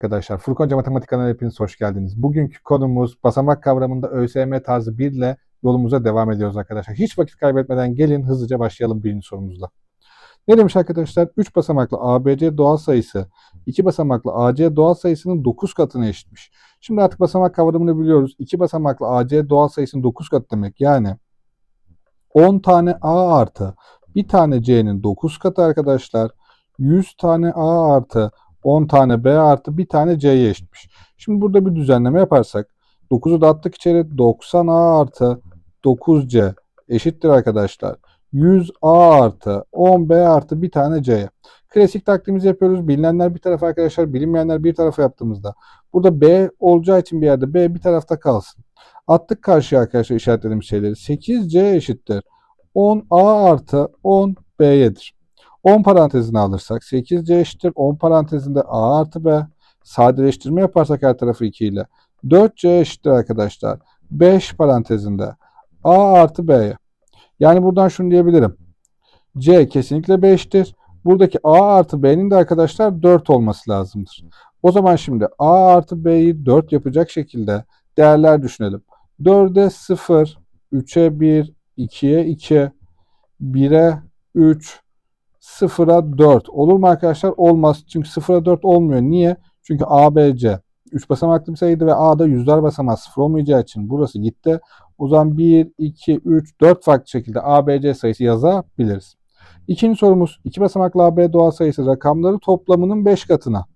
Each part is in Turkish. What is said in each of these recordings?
Arkadaşlar Furkanca Matematik kanalına hepiniz hoş geldiniz. Bugünkü konumuz basamak kavramında ÖSYM tarzı 1 ile yolumuza devam ediyoruz arkadaşlar. Hiç vakit kaybetmeden gelin hızlıca başlayalım birinci sorumuzla. Ne demiş arkadaşlar? 3 basamaklı ABC doğal sayısı 2 basamaklı AC doğal sayısının 9 katına eşitmiş. Şimdi artık basamak kavramını biliyoruz. 2 basamaklı AC doğal sayısının 9 katı demek. Yani 10 tane A artı bir tane C'nin 9 katı arkadaşlar. 100 tane A artı 10 tane B artı bir tane C'ye eşitmiş. Şimdi burada bir düzenleme yaparsak 9'u da attık içeri 90 A artı 9C eşittir arkadaşlar. 100 A artı 10 B artı bir tane C'ye. Klasik taktiğimizi yapıyoruz. Bilinenler bir tarafa arkadaşlar, bilinmeyenler bir tarafa yaptığımızda. Burada B olacağı için bir yerde B bir tarafta kalsın. Attık karşıya arkadaşlar işaretlediğimiz şeyleri. 8C eşittir. 10A artı 10 B'yedir. 10 parantezini alırsak 8C eşittir. 10 parantezinde A artı B. Sadeleştirme yaparsak her tarafı 2 ile. 4C eşittir arkadaşlar. 5 parantezinde A artı B'ye. Yani buradan şunu diyebilirim. C kesinlikle 5'tir. Buradaki A artı B'nin de arkadaşlar 4 olması lazımdır. O zaman şimdi A artı B'yi 4 yapacak şekilde değerler düşünelim. 4'e 0, 3'e 1, 2'ye 2, 1'e 3, 0'a 4. Olur mu arkadaşlar? Olmaz. Çünkü 0'a 4 olmuyor. Niye? Çünkü A, B, C 3 basamaklı bir sayıydı ve A'da yüzler basamağı 0 olmayacağı için burası gitti. O zaman 1, 2, 3, 4 farklı şekilde A, B, C sayısı yazabiliriz. İkinci sorumuz 2 basamaklı AB doğal sayısı rakamları toplamının 5 katına.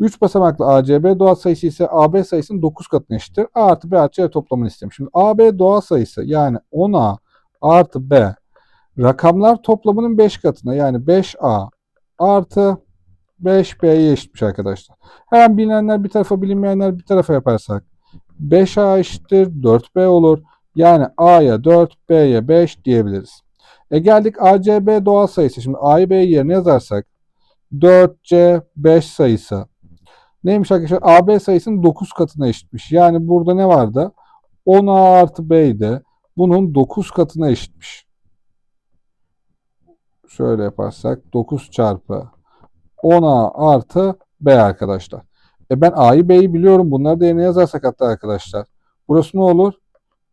3 basamaklı ACB doğal sayısı ise AB sayısının 9 katına eşittir. A artı B artı C toplamını istemiş. Şimdi AB doğal sayısı yani 10A artı B rakamlar toplamının 5 katına yani 5A artı 5B'ye eşitmiş arkadaşlar. Hemen bilinenler bir tarafa bilinmeyenler bir tarafa yaparsak 5A eşittir 4B olur. Yani A'ya 4, B'ye 5 diyebiliriz. E geldik ACB doğal sayısı. Şimdi A'yı B'yi yerine yazarsak 4C 5 sayısı. Neymiş arkadaşlar? AB sayısının 9 katına eşitmiş. Yani burada ne vardı? 10A artı B'ydi. Bunun 9 katına eşitmiş. Şöyle yaparsak 9 çarpı 10A artı B arkadaşlar. E ben A'yı B'yi biliyorum. Bunları da yazarsak hatta arkadaşlar. Burası ne olur?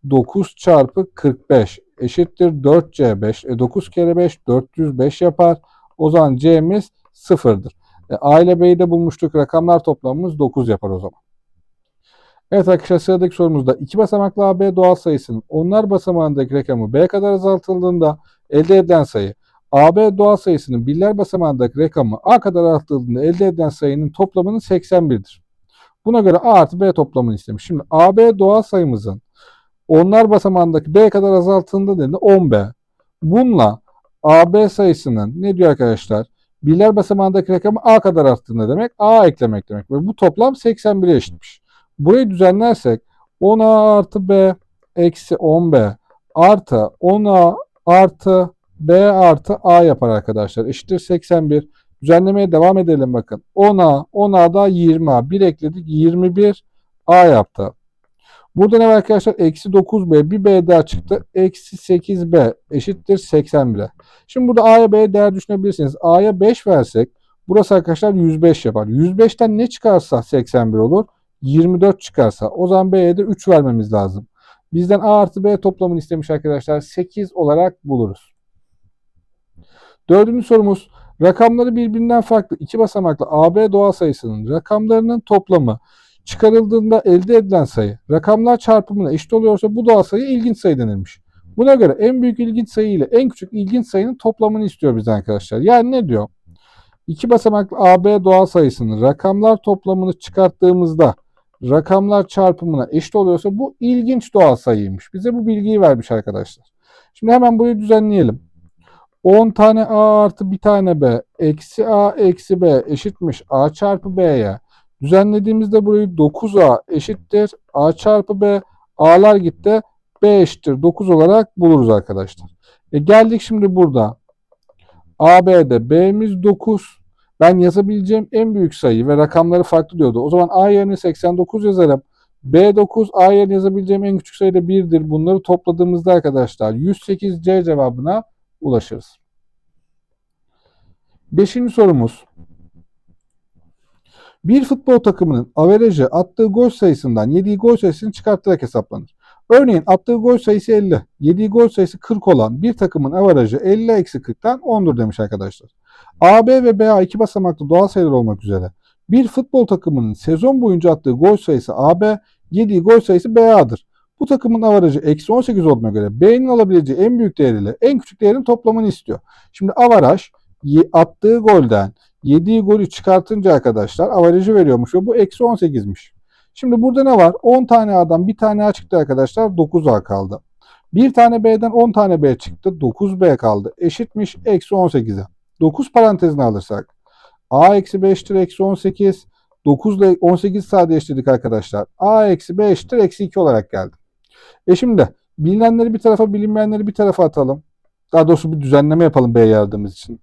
9 çarpı 45 eşittir 4C5. E 9 kere 5 405 yapar. O zaman C'miz sıfırdır. E A ile B'yi de bulmuştuk. Rakamlar toplamımız 9 yapar o zaman. Evet arkadaşlar sıradaki sorumuzda 2 basamaklı AB doğal sayısının onlar basamağındaki rakamı B kadar azaltıldığında elde edilen sayı AB doğal sayısının birler basamağındaki rakamı A kadar arttırıldığında elde edilen sayının toplamının 81'dir. Buna göre A artı B toplamını istemiş. Şimdi AB doğal sayımızın onlar basamağındaki B kadar azaltıldığında dediğinde 10B. Bununla AB sayısının ne diyor arkadaşlar? Birler basamağındaki rakamı A kadar arttığında demek A eklemek demek. Ve bu toplam 81'e eşitmiş. Burayı düzenlersek 10A artı B eksi 10B artı 10A artı B artı A yapar arkadaşlar. Eşittir 81. Düzenlemeye devam edelim bakın. 10A, 10A da 20A. 1 ekledik 21 A yaptı. Burada ne var arkadaşlar? Eksi 9B. Bir B daha çıktı. Eksi 8B eşittir 81'e. Şimdi burada A'ya B'ye değer düşünebilirsiniz. A'ya 5 versek burası arkadaşlar 105 yapar. 105'ten ne çıkarsa 81 olur? 24 çıkarsa. O zaman B'ye de 3 vermemiz lazım. Bizden A artı B toplamını istemiş arkadaşlar. 8 olarak buluruz. Dördüncü sorumuz. Rakamları birbirinden farklı iki basamaklı AB doğal sayısının rakamlarının toplamı çıkarıldığında elde edilen sayı rakamlar çarpımına eşit oluyorsa bu doğal sayı ilginç sayı denilmiş. Buna göre en büyük ilginç sayı ile en küçük ilginç sayının toplamını istiyor bizden arkadaşlar. Yani ne diyor? İki basamaklı AB doğal sayısının rakamlar toplamını çıkarttığımızda rakamlar çarpımına eşit oluyorsa bu ilginç doğal sayıymış. Bize bu bilgiyi vermiş arkadaşlar. Şimdi hemen burayı düzenleyelim. 10 tane A artı bir tane B eksi A eksi B eşitmiş A çarpı B'ye. Düzenlediğimizde burayı 9A eşittir A çarpı B. A'lar gitti. B eşittir 9 olarak buluruz arkadaşlar. E geldik şimdi burada. AB'de B'miz 9. Ben yazabileceğim en büyük sayı ve rakamları farklı diyordu. O zaman A yerine 89 yazarım. B9 A yerine yazabileceğim en küçük sayı da 1'dir. Bunları topladığımızda arkadaşlar 108C cevabına ulaşırız. Beşinci sorumuz. Bir futbol takımının averajı attığı gol sayısından yediği gol sayısını çıkartarak hesaplanır. Örneğin attığı gol sayısı 50, yediği gol sayısı 40 olan bir takımın averajı 50 eksi 40'tan 10'dur demiş arkadaşlar. AB ve BA iki basamaklı doğal sayılar olmak üzere bir futbol takımının sezon boyunca attığı gol sayısı AB, yediği gol sayısı BA'dır. Bu takımın avarajı eksi 18 olduğuna göre B'nin alabileceği en büyük değeriyle en küçük değerin toplamını istiyor. Şimdi avaraj attığı golden yediği golü çıkartınca arkadaşlar avarajı veriyormuş ve bu eksi 18'miş. Şimdi burada ne var? 10 tane A'dan bir tane A çıktı arkadaşlar 9A kaldı. Bir tane B'den 10 tane B çıktı 9B kaldı. Eşitmiş eksi 18'e. 9 parantezine alırsak A eksi 5'tir eksi 18. 9 ile 18 sadeleştirdik arkadaşlar. A eksi 5'tir eksi 2 olarak geldi. E şimdi bilinenleri bir tarafa bilinmeyenleri bir tarafa atalım. Daha doğrusu bir düzenleme yapalım B yaradığımız için.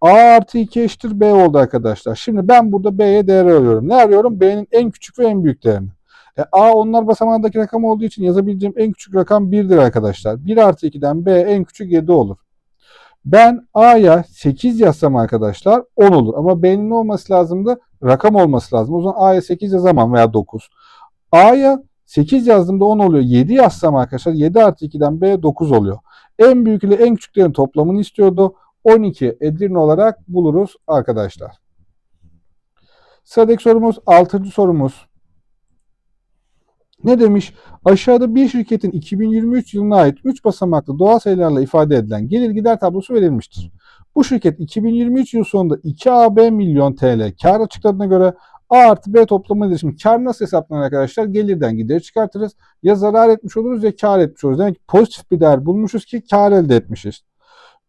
A artı 2 eşittir B oldu arkadaşlar. Şimdi ben burada B'ye değer arıyorum. Ne arıyorum? B'nin en küçük ve en büyük değerini. E, A onlar basamağındaki rakam olduğu için yazabileceğim en küçük rakam 1'dir arkadaşlar. 1 artı 2'den B en küçük 7 olur. Ben A'ya 8 yazsam arkadaşlar 10 olur. Ama B'nin olması lazımdı? Rakam olması lazım. O zaman A'ya 8 yazamam veya 9. A'ya 8 yazdığımda 10 oluyor. 7 yazsam arkadaşlar 7 artı 2'den B 9 oluyor. En büyük ile en küçüklerin toplamını istiyordu. 12 Edirne olarak buluruz arkadaşlar. Sıradaki sorumuz 6. sorumuz. Ne demiş? Aşağıda bir şirketin 2023 yılına ait 3 basamaklı doğal sayılarla ifade edilen gelir gider tablosu verilmiştir. Bu şirket 2023 yıl sonunda 2 AB milyon TL kar açıkladığına göre A artı B toplamı nedir? Şimdi kar nasıl hesaplanır arkadaşlar? Gelirden gideri çıkartırız. Ya zarar etmiş oluruz ya kar etmiş oluruz. Demek ki pozitif bir değer bulmuşuz ki kar elde etmişiz.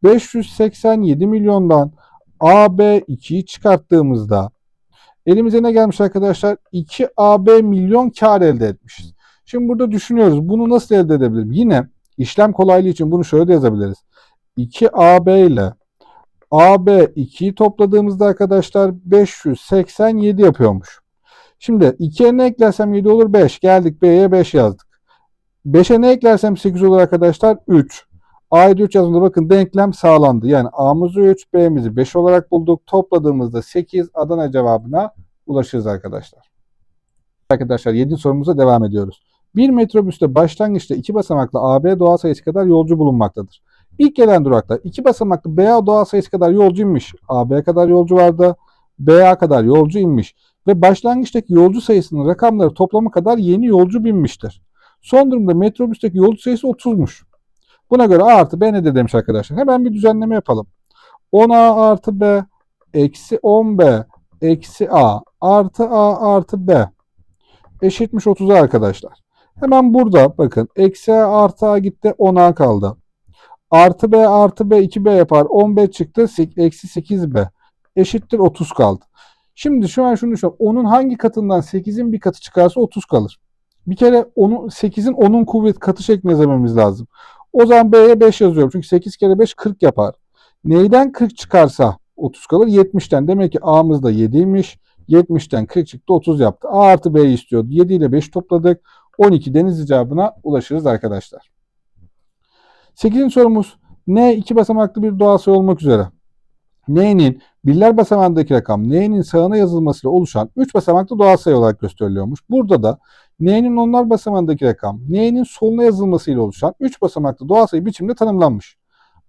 587 milyondan AB 2'yi çıkarttığımızda elimize ne gelmiş arkadaşlar? 2 AB milyon kar elde etmişiz. Şimdi burada düşünüyoruz. Bunu nasıl elde edebilirim? Yine işlem kolaylığı için bunu şöyle yazabiliriz. 2 AB ile AB 2'yi topladığımızda arkadaşlar 587 yapıyormuş. Şimdi 2'ye ne eklersem 7 olur 5. Geldik B'ye 5 yazdık. 5'e ne eklersem 8 olur arkadaşlar 3. A'ya 3 yazdığımda bakın denklem sağlandı. Yani A'mızı 3, B'mizi 5 olarak bulduk. Topladığımızda 8 Adana cevabına ulaşırız arkadaşlar. Arkadaşlar 7. sorumuza devam ediyoruz. Bir metrobüste başlangıçta iki basamaklı AB doğal sayısı kadar yolcu bulunmaktadır. İlk gelen durakta iki basamaklı BA doğal sayısı kadar yolcu inmiş. AB kadar yolcu vardı. BA kadar yolcu inmiş. Ve başlangıçtaki yolcu sayısının rakamları toplamı kadar yeni yolcu binmiştir. Son durumda metrobüsteki yolcu sayısı 30'muş. Buna göre A artı B nedir demiş arkadaşlar. Hemen bir düzenleme yapalım. 10A artı B eksi 10B eksi A artı A artı B eşitmiş 30'a arkadaşlar. Hemen burada bakın eksi A artı A gitti 10A kaldı. Artı B artı B 2B yapar 10B çıktı eksi 8B eşittir 30 kaldı. Şimdi şu an şunu düşünüyorum. Onun hangi katından 8'in bir katı çıkarsa 30 kalır. Bir kere onu 8'in 10'un kuvvet katı şeklinde yazmamız lazım. O zaman B'ye 5 yazıyorum. Çünkü 8 kere 5 40 yapar. Neyden 40 çıkarsa 30 kalır? 70'ten. Demek ki A'mız da 7'ymiş. 70'ten 40 çıktı 30 yaptı. A artı B'yi istiyordu. 7 ile 5 topladık. 12 deniz cevabına ulaşırız arkadaşlar. 8. sorumuz. N iki basamaklı bir doğal sayı olmak üzere. N'nin birler basamağındaki rakam N'nin sağına yazılmasıyla oluşan 3 basamaklı doğal sayı olarak gösteriliyormuş. Burada da N'nin onlar basamağındaki rakam N'nin soluna yazılmasıyla oluşan 3 basamaklı doğal sayı biçimde tanımlanmış.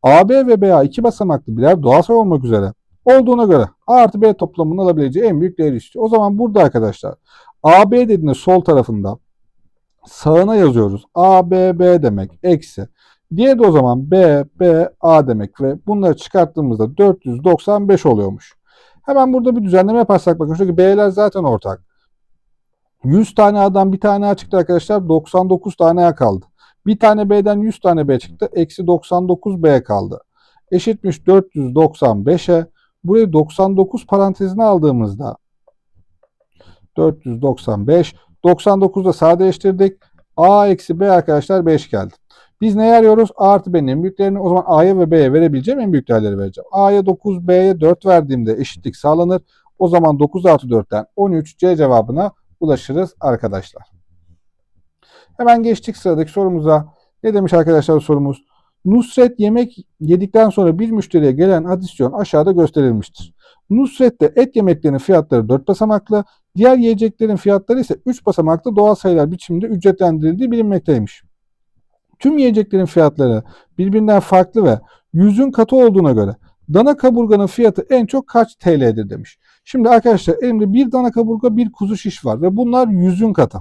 AB ve BA iki basamaklı birer doğal sayı olmak üzere olduğuna göre A artı B toplamının alabileceği en büyük değeri istiyor. O zaman burada arkadaşlar AB dediğinde sol tarafında sağına yazıyoruz. A, B demek eksi. Diğeri de o zaman B, B, A demek ve bunları çıkarttığımızda 495 oluyormuş. Hemen burada bir düzenleme yaparsak bakın çünkü B'ler zaten ortak. 100 tane A'dan bir tane A çıktı arkadaşlar 99 tane A kaldı. Bir tane B'den 100 tane B çıktı eksi 99 B kaldı. Eşitmiş 495'e. Burayı 99 parantezine aldığımızda 495 99'da sadeleştirdik. A eksi B arkadaşlar 5 geldi. Biz ne arıyoruz? A artı B'nin en büyüklerini o zaman A'ya ve B'ye verebileceğim en büyük değerleri vereceğim. A'ya 9, B'ye 4 verdiğimde eşitlik sağlanır. O zaman 9 artı 4'ten 13 C cevabına ulaşırız arkadaşlar. Hemen geçtik sıradaki sorumuza. Ne demiş arkadaşlar sorumuz? Nusret yemek yedikten sonra bir müşteriye gelen adisyon aşağıda gösterilmiştir. Nusret'te et yemeklerinin fiyatları 4 basamaklı, diğer yiyeceklerin fiyatları ise 3 basamaklı doğal sayılar biçiminde ücretlendirildiği bilinmekteymiş. Tüm yiyeceklerin fiyatları birbirinden farklı ve yüzün katı olduğuna göre dana kaburganın fiyatı en çok kaç TL'dir demiş. Şimdi arkadaşlar elimde bir dana kaburga bir kuzu şiş var ve bunlar yüzün katı.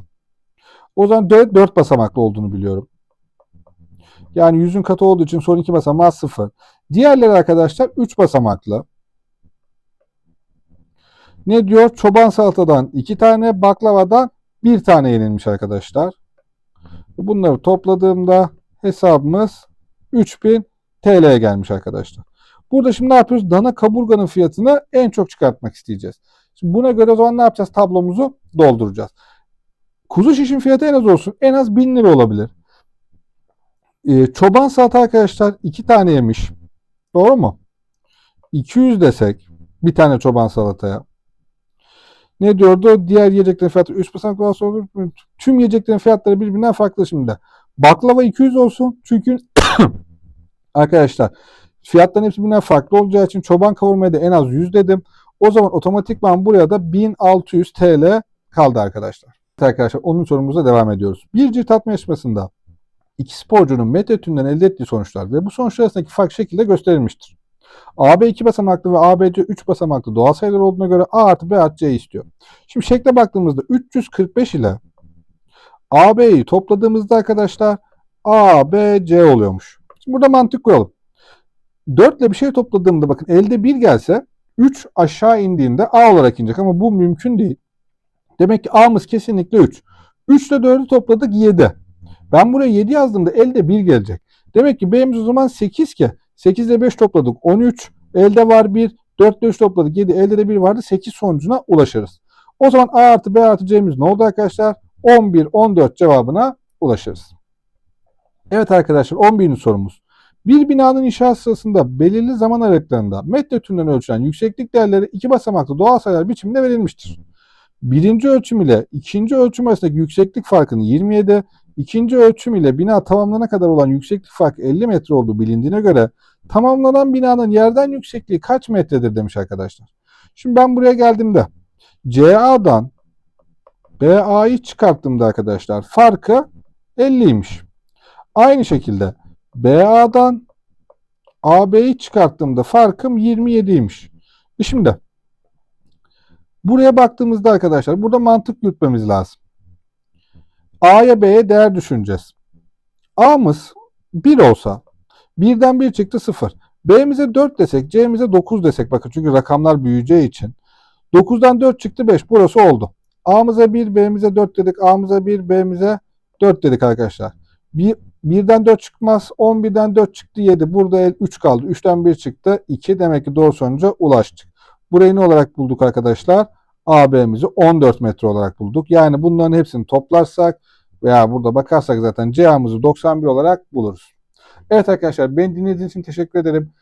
O zaman 4, 4 basamaklı olduğunu biliyorum. Yani yüzün katı olduğu için son iki basamağı 0. Diğerleri arkadaşlar 3 basamaklı. Ne diyor? Çoban salatadan 2 tane, baklavadan 1 tane yenilmiş arkadaşlar. Bunları topladığımda hesabımız 3000 TL'ye gelmiş arkadaşlar. Burada şimdi ne yapıyoruz? Dana kaburganın fiyatını en çok çıkartmak isteyeceğiz. Şimdi buna göre o zaman ne yapacağız? Tablomuzu dolduracağız. Kuzu şişin fiyatı en az olsun. En az 1000 lira olabilir. Ee, çoban salata arkadaşlar 2 tane yemiş. Doğru mu? 200 desek bir tane çoban salataya. Ne diyordu? Diğer yiyeceklerin fiyatı 3 basamak daha sonra tüm yiyeceklerin fiyatları birbirinden farklı şimdi. Baklava 200 olsun. Çünkü arkadaşlar fiyatların hepsi birbirinden farklı olacağı için çoban kavurmaya da en az 100 dedim. O zaman otomatikman buraya da 1600 TL kaldı arkadaşlar. Evet arkadaşlar 10. sorumuza devam ediyoruz. Bir cilt atma yarışmasında iki sporcunun metetünden elde ettiği sonuçlar ve bu sonuçlar arasındaki fark şekilde gösterilmiştir. AB 2 basamaklı ve ABC 3 basamaklı doğal sayılar olduğuna göre A artı B artı C istiyor. Şimdi şekle baktığımızda 345 ile AB'yi topladığımızda arkadaşlar ABC oluyormuş. Şimdi burada mantık koyalım. 4 ile bir şey topladığımda bakın elde 1 gelse 3 aşağı indiğinde A olarak inecek ama bu mümkün değil. Demek ki A'mız kesinlikle 3. 3 ile 4'ü topladık 7. Ben buraya 7 yazdığımda elde 1 gelecek. Demek ki B'miz o zaman 8 ki 8 ile 5 topladık 13. Elde var 1. 4 ile 3 topladık 7. Elde de 1 vardı. 8 sonucuna ulaşırız. O zaman A artı B artı C'miz ne oldu arkadaşlar? 11, 14 cevabına ulaşırız. Evet arkadaşlar 11. sorumuz. Bir binanın inşaat sırasında belirli zaman aralıklarında metretünden ölçülen yükseklik değerleri iki basamaklı doğal sayılar biçiminde verilmiştir. Birinci ölçüm ile ikinci ölçüm arasındaki yükseklik farkının 27, ikinci ölçüm ile bina tamamlanana kadar olan yükseklik farkı 50 metre olduğu bilindiğine göre tamamlanan binanın yerden yüksekliği kaç metredir demiş arkadaşlar. Şimdi ben buraya geldiğimde CA'dan BA'yı çıkarttığımda arkadaşlar farkı 50'ymiş. Aynı şekilde BA'dan AB'yi çıkarttığımda farkım 27'ymiş. E Şimdi buraya baktığımızda arkadaşlar burada mantık yürütmemiz lazım. A'ya B'ye değer düşüneceğiz. A'mız 1 olsa birden 1 çıktı 0. B'mize 4 desek C'mize 9 desek bakın çünkü rakamlar büyüyeceği için. 9'dan 4 çıktı 5 burası oldu. A'mıza 1 B'mize 4 dedik. A'mıza 1 B'mize 4 dedik arkadaşlar. Bir, birden 4 çıkmaz. 11'den 4 çıktı 7. Burada 3 kaldı. 3'ten 1 çıktı 2. Demek ki doğru sonuca ulaştık. Burayı ne olarak bulduk arkadaşlar? AB'mizi 14 metre olarak bulduk. Yani bunların hepsini toplarsak veya burada bakarsak zaten CA'mızı 91 olarak buluruz. Evet arkadaşlar beni dinlediğiniz için teşekkür ederim.